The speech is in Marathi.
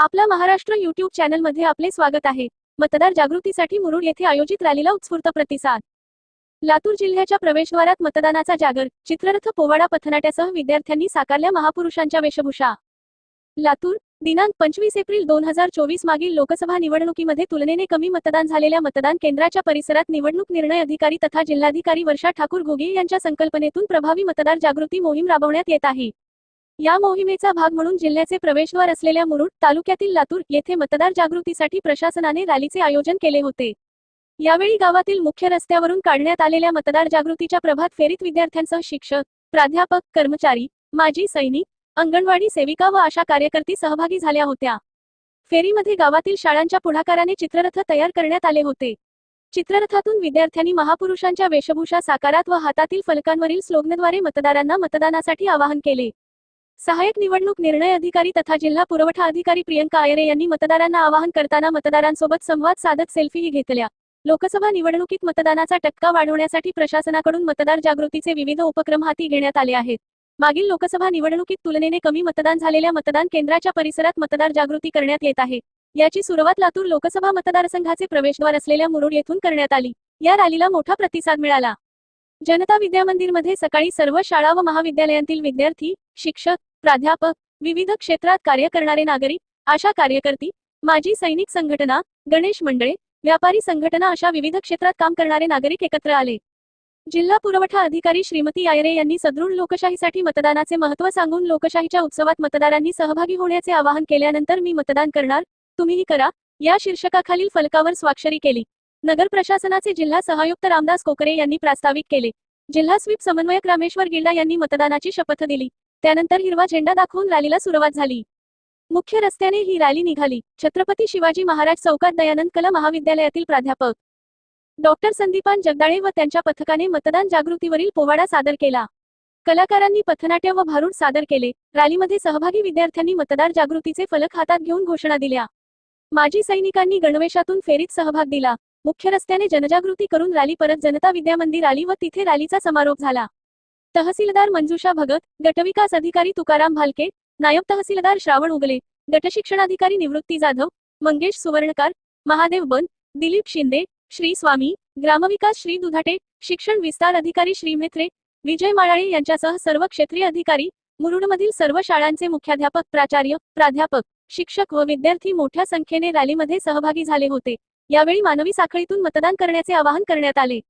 आपला महाराष्ट्र युट्यूब चॅनलमध्ये आपले स्वागत आहे. मतदार जागृतीसाठी मुरुड येथे आयोजित रॅलीला उत्स्फूर्त प्रतिसाद. लातूर जिल्ह्याच्या प्रवेशद्वारात मतदानाचा जागर चित्ररथ पोवाडा पथनाट्यासह विद्यार्थ्यांनी साकारल्या महापुरुषांच्या वेशभूषा. लातूर दिनांक पंचवीस एप्रिल दोन हजार चोवीस मागील लोकसभा निवडणुकीमध्ये तुलनेने कमी मतदान झालेल्या मतदान केंद्राच्या परिसरात निवडणूक निर्णय अधिकारी तथा जिल्हाधिकारी वर्षा ठाकूर घोगे यांच्या संकल्पनेतून प्रभावी मतदार जागृती मोहीम राबवण्यात येत आहे. या मोहिमेचा भाग म्हणून जिल्ह्याचे प्रवेशद्वार असलेल्या मुरुड तालुक्यातील लातूर येथे मतदार जागृतीसाठी प्रशासनाने रॅलीचे आयोजन केले होते. यावेळी गावातील मुख्य रस्त्यावरून काढण्यात आलेल्या मतदार जागृतीच्या प्रभात फेरीत विद्यार्थ्यांसह शिक्षक प्राध्यापक कर्मचारी माजी सैनिक अंगणवाडी सेविका व आशा कार्यकर्ती सहभागी झाल्या होत्या. फेरीमध्ये गावातील शाळांच्या पुढाकाराने चित्ररथ तयार करण्यात आले होते. चित्ररथातून विद्यार्थ्यांनी महापुरुषांच्या वेशभूषा साकारात व हातातील फलकांवरील स्लोगनद्वारे मतदारांना मतदानासाठी आवाहन केले. सहाय्यक निवडणूक निर्णय अधिकारी तथा जिल्हा पुरवठा अधिकारी प्रियंका आयरे यांनी मतदारांना आवाहन करताना मतदारांसोबत संवाद साधत सेल्फीही घेतल्या. लोकसभा निवडणुकीत मतदानाचा टक्का वाढवण्यासाठी प्रशासनाकडून मतदार जागृतीचे विविध उपक्रम हाती घेण्यात आले आहेत. मागील लोकसभा निवडणुकीत तुलनेने कमी मतदान झालेल्या मतदान केंद्राच्या परिसरात मतदार जागृती करण्यात येत आहे. याची सुरुवात लातूर लोकसभा मतदारसंघाचे प्रवेशद्वार असलेल्या मुरुड येथून करण्यात आली. या रॅलीला मोठा प्रतिसाद मिळाला. जनता विद्यामंदिरमध्ये सकाळी सर्व शाळा व महाविद्यालयांतील विद्यार्थी शिक्षक प्राध्यापक विविध क्षेत्रात कार्य करणारे नागरिक आशा कार्यकर्ती माजी सैनिक संघटना गणेश मंडळे व्यापारी संघटना अशा विविध क्षेत्रात काम करणारे नागरिक एकत्र आले. जिल्हा पुरवठा अधिकारी श्रीमती आयरे यांनी सदृढ लोकशाहीसाठी मतदानाचे महत्त्व सांगून लोकशाहीच्या उत्सवात मतदारांनी सहभागी होण्याचे आवाहन केल्यानंतर मी मतदान करणार तुम्हीही करा या शीर्षकाखालील फलकावर स्वाक्षरी केली. नगर प्रशासनाचे जिल्हा सहायुक्त रामदास कोकरे यांनी प्रास्ताविक केले. जिल्हा स्वीप समन्वयक रामेश्वर गिल्डा यांनी मतदानाची शपथ दिली. त्यानंतर हिरवा झेंडा दाखवून रॅलीला सुरुवात झाली. मुख्य रस्त्याने ही रॅली निघाली. छत्रपती शिवाजी महाराज चौकात दयानंद कला महाविद्यालयातील प्राध्यापक. डॉक्टर संदीपान जगदाळे व त्यांच्या पथकाने मतदान जागृतीवरील पोवाडा सादर केला. कलाकारांनी पथनाट्य व भारूड सादर केले. रॅलीमध्ये सहभागी विद्यार्थ्यांनी मतदार जागृतीचे फलक हातात घेऊन घोषणा दिल्या. माजी सैनिकांनी गणवेशातून फेरीत सहभाग दिला. मुख्य रस्त्याने जनजागृती करून रॅली परत जनता विद्यामंदिर आली व तिथे रॅलीचा समारोप झाला. तहसीलदार मंजुषा भगत गटविकास अधिकारी तुकाराम भालके नायब तहसीलदार श्रावण उगले गटशिक्षणाधिकारी निवृत्ती जाधव मंगेश सुवर्णकार महादेव बन दिलीप शिंदे श्री स्वामी ग्रामविकास श्री दुधाटे शिक्षण विस्तार अधिकारी श्री मेत्रे विजय माळाळे यांच्यासह सर्व क्षेत्रीय अधिकारी मुरुडमधील सर्व शाळांचे मुख्याध्यापक प्राचार्य प्राध्यापक शिक्षक व विद्यार्थी मोठ्या संख्येने रॅलीमध्ये सहभागी झाले होते. यावेळी मानवी साखळीतून मतदान करण्याचे आवाहन करण्यात आले.